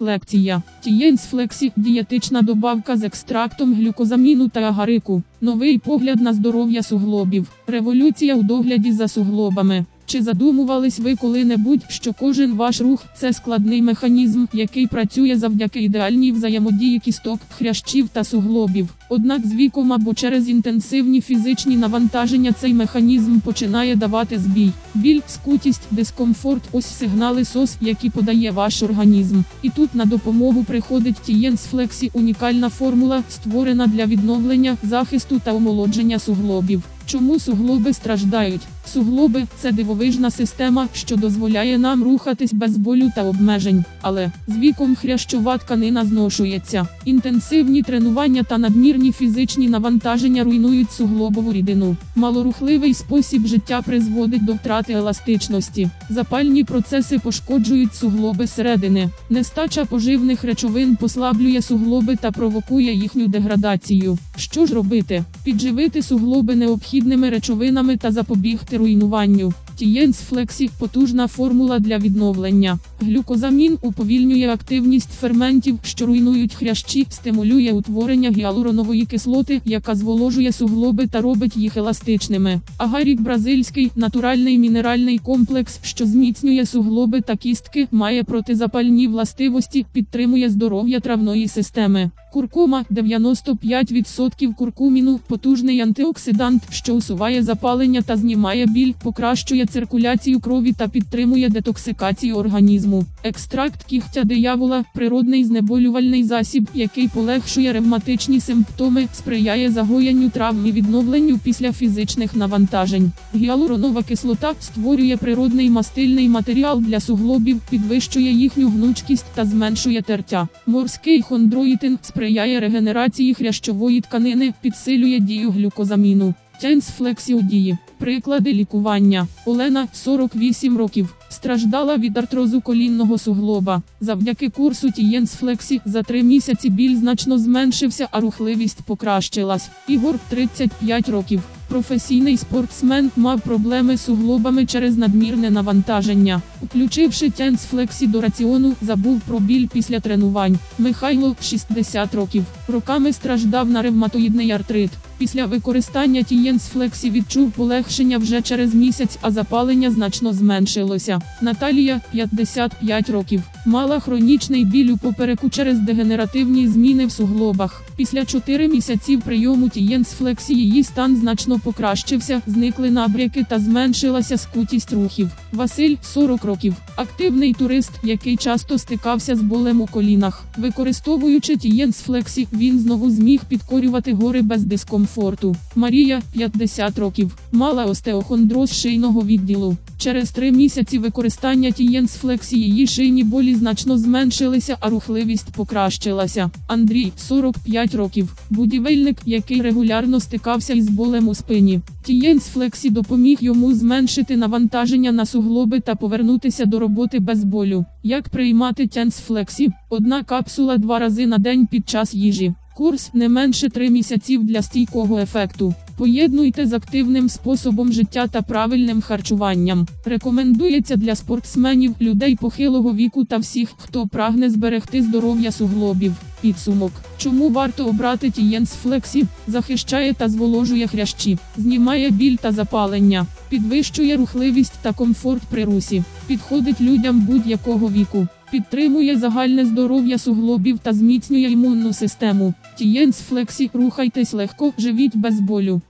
Лекція Тієнс Флексі – дієтична добавка з екстрактом глюкозаміну та агарику. Новий погляд на здоров'я суглобів. Революція у догляді за суглобами. Чи задумувались ви коли-небудь, що кожен ваш рух це складний механізм, який працює завдяки ідеальній взаємодії кісток, хрящів та суглобів? Однак з віком або через інтенсивні фізичні навантаження цей механізм починає давати збій. Біль, скутість, дискомфорт ось сигнали СОС, які подає ваш організм. І тут на допомогу приходить Тієнс Флексі унікальна формула, створена для відновлення, захисту та омолодження суглобів. Чому суглоби страждають? Суглоби це дивовижна система, що дозволяє нам рухатись без болю та обмежень. Але з віком хрящова тканина зношується. Інтенсивні тренування та надмірні фізичні навантаження руйнують суглобову рідину. Малорухливий спосіб життя призводить до втрати еластичності. Запальні процеси пошкоджують суглоби середини. Нестача поживних речовин послаблює суглоби та провокує їхню деградацію. Що ж робити? Підживити суглоби необхідними речовинами та запобігти руйнуванню. Тієнс Флексі – потужна формула для відновлення. Глюкозамін уповільнює активність ферментів, що руйнують хрящі, стимулює утворення гіалуронової кислоти, яка зволожує суглоби та робить їх еластичними. Агарік бразильський натуральний мінеральний комплекс, що зміцнює суглоби та кістки, має протизапальні властивості, підтримує здоров'я травної системи. Куркума 95% куркуміну потужний антиоксидант, що усуває запалення та знімає біль, покращує циркуляцію крові та підтримує детоксикацію організму. Екстракт кігтя диявола природний знеболювальний засіб, який полегшує ревматичні симптоми, сприяє загоєнню травм і відновленню після фізичних навантажень. Гіалуронова кислота створює природний мастильний матеріал для суглобів, підвищує їхню гнучкість та зменшує тертя. Морський хондроїтин сприяє регенерації хрящової тканини, підсилює дію глюкозаміну. Тянс флексіодії. Приклади лікування. Олена, 48 років, страждала від артрозу колінного суглоба. Завдяки курсу Тієнс Флексі за три місяці біль значно зменшився, а рухливість покращилась. Ігор, 35 років. Професійний спортсмен мав проблеми з суглобами через надмірне навантаження. Включивши Тянс Флексі до раціону, забув про біль після тренувань. Михайло, 60 років. Роками страждав на ревматоїдний артрит. Після використання Тієнс Флексі відчув полегшення вже через місяць, а запалення значно зменшилося. Наталія, 55 років, мала хронічний біль у попереку через дегенеративні зміни в суглобах. Після 4 місяців прийому Тієнс Флексі її стан значно покращився, зникли набряки та зменшилася скутість рухів. Василь, 40 років, активний турист, який часто стикався з болем у колінах. Використовуючи Тієнс Флексі, він знову зміг підкорювати гори без дискомфорту. Марія, 50 років, мала остеохондроз шийного відділу. Через три місяці використання Тієнс Флексі її шийні болі значно зменшилися, а рухливість покращилася. Андрій, 45 років, будівельник, який регулярно стикався із болем у спині. Тієнс Флексі допоміг йому зменшити навантаження на суглоби та повернутися до роботи без болю. Як приймати Тієнс Флексі? Одна капсула два рази на день під час їжі. Курс не менше 3 місяців для стійкого ефекту. Поєднуйте з активним способом життя та правильним харчуванням. Рекомендується для спортсменів, людей похилого віку та всіх, хто прагне зберегти здоров'я суглобів. Підсумок. Чому варто обрати Тієнс Флексі? Захищає та зволожує хрящі, знімає біль та запалення, підвищує рухливість та комфорт при русі, підходить людям будь-якого віку. Підтримує загальне здоров'я суглобів та зміцнює імунну систему. Тієнс Флексі, рухайтесь легко, живіть без болю.